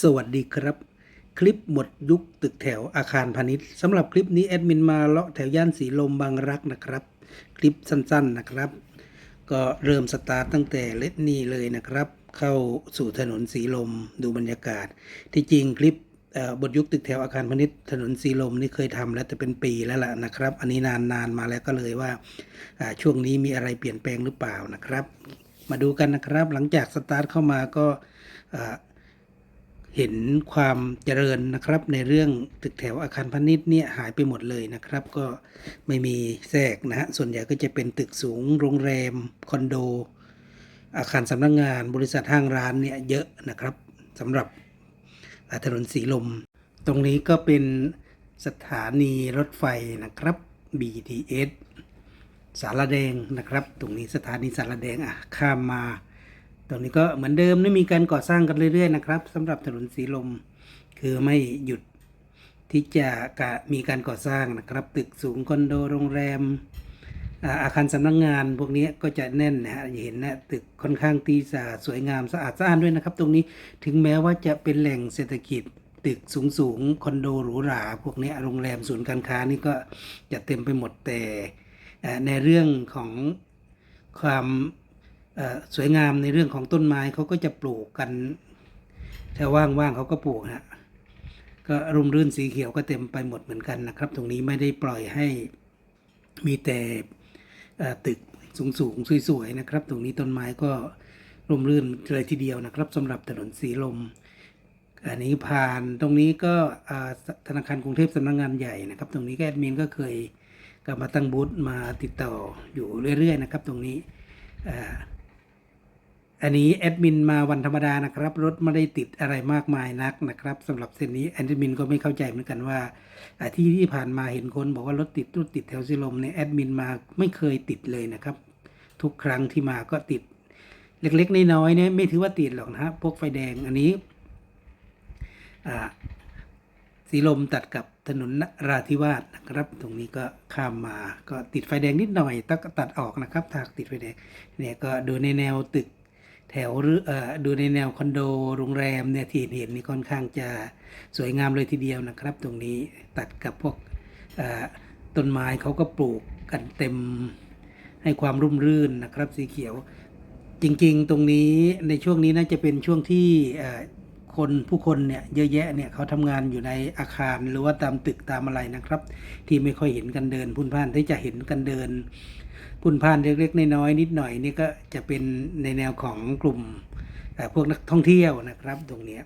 สวัสดีครับ คลิปหมดยุคตึกแถวอาคารพาณิชย์สำหรับคลิปนี้แอดมินมาเลาะแถวย่านสีลมบางรักนะครับ คลิปสั้นๆนะครับ ก็เริ่มสตาร์ตตั้งแต่เลดนี่เลยนะครับ เข้าสู่ถนนสีลมดูบรรยากาศ ที่จริงคลิปบทยุคตึกแถวอาคารพาณิชย์ถนนสีลมนี่เคยทำแล้วแต่เป็นปีแล้วล่ะนะครับ อันนี้นานๆมาแล้วก็เลยว่าช่วงนี้มีอะไรเปลี่ยนแปลงหรือเปล่านะครับ มาดูกันนะครับ หลังจากสตาร์ทเข้ามาก็ เห็นความเจริญนะครับ ในเรื่องตึกแถวอาคารพาณิชย์เนี่ยหายไปหมดเลยนะครับ ก็ไม่มีแทรกนะฮะส่วนใหญ่ก็จะเป็นตึกสูงโรงแรมคอนโด อาคารสำนักงงาน บริษัทห้างร้านเนี่ยเยอะนะครับสำหรับอ่าถนนสีลม ตรงนี้ก็เป็นสถานีรถไฟนะครับ BTS สารแดงนะครับ ตรงนี้สถานีสารแดงอะข้ามมา ตรงนี้ก็เหมือนเดิมไม่มีการก่อสร้างกันเรื่อยๆนะครับสำหรับถนนสีลม คือไม่หยุดที่จะกะมีการก่อสร้างนะครับ ตึกสูงคอนโดโรงแรม อาคารสำนักงงานพวกนี้ก็จะแน่นนะฮะเห็นนะตึกค่อนข้างที่จะสวยงามสะอาดสะอ้านด้วยนะครับ ตรงนี้ถึงแม้ว่าจะเป็นแหล่งเศรษฐกิจตึกสูงสูงๆคอนโดหรูหราพวกนี้โรงแรมศูนย์การค้านี่ก็จะเต็มไปหมดแต่ในเรื่องของความ สวยงามในเรื่องของต้นไม้เขาก็จะปลูกกันถ้าว่างๆเขาก็ปลูกนะก็ร่มรื่นสีเขียวก็เต็มไปหมดเหมือนกันนะครับ ตรงนี้ไม่ได้ปล่อยให้มีแต่ตึกสูงๆสวยๆนะครับ ตรงนี้ต้นไม้ก็ร่มรื่นเลยทีเดียวนะครับสำหรับถนนสีลม อันนี้ผ่านตรงนี้ก็ธนาคารกรุงเทพสำนักงานใหญ่นะครับ ตรงนี้ก็แอดมินก็เคยก็มาตั้งบูธมาติดต่ออยู่เรื่อยๆนะครับ ตรงนี้อ่า อันนี้แอดมินมาวันธรรมดานะครับ รถไม่ได้ติดอะไรมากมายนักนะครับสำหรับเส้นนี้แอดมินก็ไม่เข้าใจเหมือนกันว่าที่ที่ผ่านมาเห็นคนบอกว่ารถติดรถติดแถวสิลมเนี่ยแอดมินมาไม่เคยติดเลยนะครับ ทุกครั้งที่มาก็ติด เล็กๆน้อยๆเนี่ยไม่ถือว่าติดหรอกนะฮะพวกไฟแดงอันนี้สีลมตัดกับถนนนราธิวาสนะครับ ตรงนี้ก็ข้ามมาก็ติดไฟแดงนิดหน่อยต้องตัดออกนะครับถ้าติดไฟแดงเนี่ยก็ดูในแนวตึก แถวหรืออดูในแนวคอนโดโรงแรมเนี่ยที่เห็นนี่ค่อนข้างจะสวยงามเลยทีเดียวนะครับ ตรงนี้ตัดกับพวกต้นไม้เขาก็ปลูกกันเต็มให้ความร่มรื่นนะครับ สีเขียว จริง ๆ ตรงนี้ในช่วงนี้น่าจะเป็นช่วงที่ คนผู้คนเนี่ยเยอะแยะเนี่ยเขาทำงานอยู่ในอาคารหรือว่าตามตึกตามอะไรนะครับ ที่ไม่ค่อยเห็นกันเดินพุ่นพ่านที่จะเห็นกันเดินพุ่นพ่านเล็กๆน้อยๆนิดหน่อยนี่ก็จะเป็นในแนวของกลุ่มเอ่พวกนักท่องเที่ยวนะครับ ตรงเนี้ย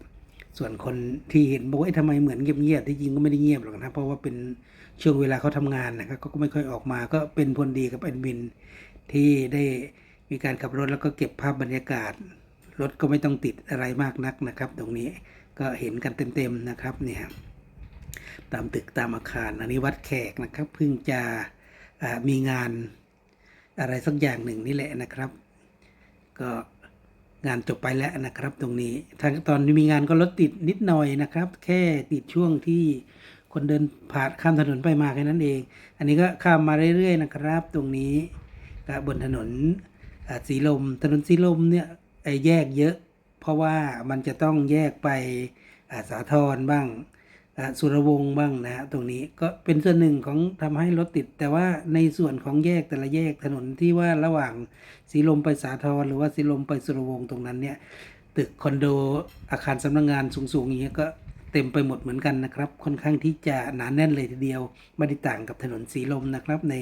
ส่วนคนที่เห็นบอกว่าเอ๊ะทำไมเหมือนเงียบๆที่จริงก็ไม่ได้เงียบหรอกนะเพราะว่าเป็นช่วงเวลาเขาทำงานนะครับก็ไม่ค่อยออกมาก็เป็นผลดีกับแอดมินที่ได้มีการขับรถแล้วก็เก็บภาพบรรยากาศ รถก็ไม่ต้องติดอะไรมากนักนะครับ ตรงนี้ก็เห็นกันเต็มๆนะครับเนี่ยตามตึกตามอาคาร อันนี้วัดแขกนะครับเพิ่งจะมีงานอะไรสักอย่างหนึ่งนี่แหละนะครับ ก็งานจบไปแล้วนะครับ ตรงนี้ทางตอนมีงานก็รถติดนิดหน่อยนะครับ แค่ติดช่วงที่คนเดินผ่านข้ามถนนไปมาแค่นั้นเอง อันนี้ก็ข้ามมาเรื่อยๆนะครับ ตรงนี้บนถนนสีลมถนนสีลมเนี่ย แยกเยอะ เพราะว่ามันจะต้องแยกไปอ่าสาทรบ้างสุรวงศ์บ้างนะฮะตรงนี้ก็เป็นส่วนหนึ่งของทำให้รถติด แต่ว่าในส่วนของแยกแต่ละแยกถนนที่ว่าระหว่างสีลมไปสาทรหรือว่าสีลมไปสุรวงศ์ตรงนั้นเนี่ยตึกคอนโดอาคารสำนักงงานสูงๆอย่างเงี้ยก็เต็มไปหมดเหมือนกันนะครับ ค่อนข้างที่จะหนาแน่นเลยทีเดียวไม่ได้ต่างกับถนนสีลมนะครับ ใน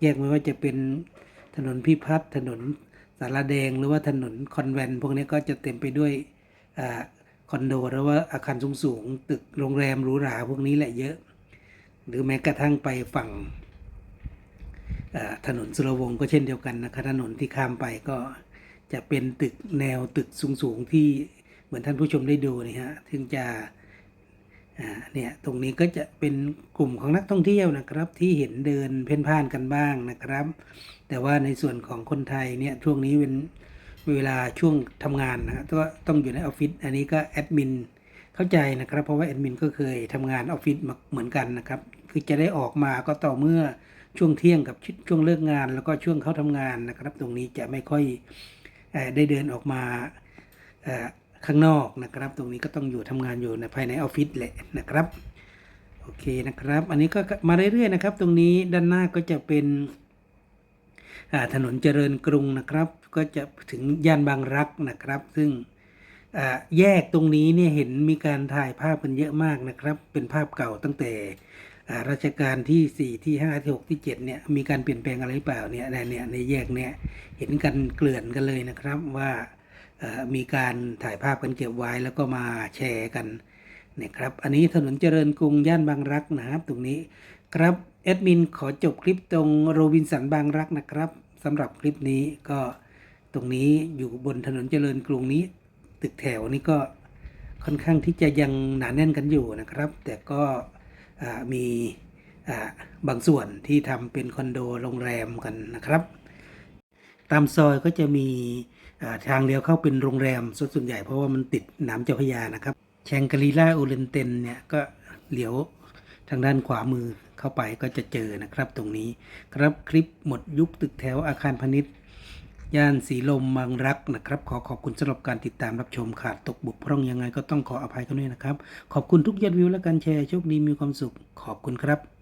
แยกไม่ว่าจะเป็นถนนพิพัฒน์ถนน สารแดงหรือว่าถนนคอนแวนพวกนี้ก็จะเต็มไปด้วยอคอนโดหรือว่าอาคารสูงๆตึกโรงแรมหรูหราพวกนี้แหละเยอะ หรือแม้กระทั่งไปฝั่งถนนสุรวงศ์ก็เช่นเดียวกันนะครับถนนที่ข้ามไปก็จะเป็นตึกแนวตึกสูงๆที่เหมือนท่านผู้ชมได้ดูนี่ฮะถึงจะ เนี่ยตรงนี้ก็จะเป็นกลุ่มของนักท่องเที่ยวนะครับ ที่เห็นเดินเพ่นพ่านกันบ้างนะครับ แต่ว่าในส่วนของคนไทยเนี่ยช่วงนี้เป็นเวลาช่วงทำงานนะก็ต้องอยู่ในออฟฟิศอันนี้ก็แอดมินเข้าใจนะครับ เพราะว่าแอดมินก็เคยทำงานออฟฟิศมาเหมือนกันนะครับ คือจะได้ออกมาก็ต่อเมื่อช่วงเที่ยงกับช่วงเลิกงาน แล้วก็ช่วงเขาทำงานนะครับ ตรงนี้จะไม่ค่อยได้เดินออกมา ข้างนอกนะครับ ตรงนี้ก็ต้องอยู่ทำงานอยู่ในภายในออฟฟิศแหละนะครับโอเคนะครับ อันนี้ก็มาเรื่อยๆนะครับ ตรงนี้ด้านหน้าก็จะเป็นถนนเจริญกรุงนะครับ ก็จะถึงย่านบางรักนะครับ ซึ่งแยกตรงนี้เนี่ยเห็นมีการถ่ายภาพกันเยอะมากนะครับ เป็นภาพเก่าตั้งแต่อ่ารัชกาลที่ 4 ที่ 5 ที่ 6 ที่ 7 เนี่ย มีการเปลี่ยนแปลงอะไรหรือเปล่าเนี่ยในเนี่ยในแยกเนี่ย เห็นกันเกลื่อนกันเลยนะครับว่า มีการถ่ายภาพกันเก็บไว้แล้วก็มาแชร์กันนะครับ อันนี้ถนนเจริญกรุงย่านบางรักนะครับ ตรงนี้ครับแอดมินขอจบคลิปตรงโรบินสันบางรักนะครับสำหรับคลิปนี้ก็ตรงนี้อยู่บนถนนเจริญกรุงนี้ ตึกแถวนี้ก็ค่อนข้างที่จะยังหนาแน่นกันอยู่นะครับ แต่ก็มีบางส่วนที่ทำเป็นคอนโดโรงแรมกันนะครับ ตามซอยก็จะมี ทางเลี้ยวเข้าเป็นโรงแรมส่วนใหญ่เพราะว่ามันติดน้ำเจ้าพยานะครับแชงกรีล่าโอเลนเตนเนี่ยก็เลี้ยวทางด้านขวามือเข้าไปก็จะเจอนะครับตรงนี้ครับคลิปหมดยุคตึกแถวอาคารพาณิชย์ย่านสีลมบางรักนะครับ ขอขอบคุณสำหรับการติดตามรับชมขาดตกบุกพร่องยังไงก็ต้องขออภัยกันด้วยนะครับ ขอบคุณทุกยอดวิวและการแชร์โชคดีมีความสุขขอบคุณครับ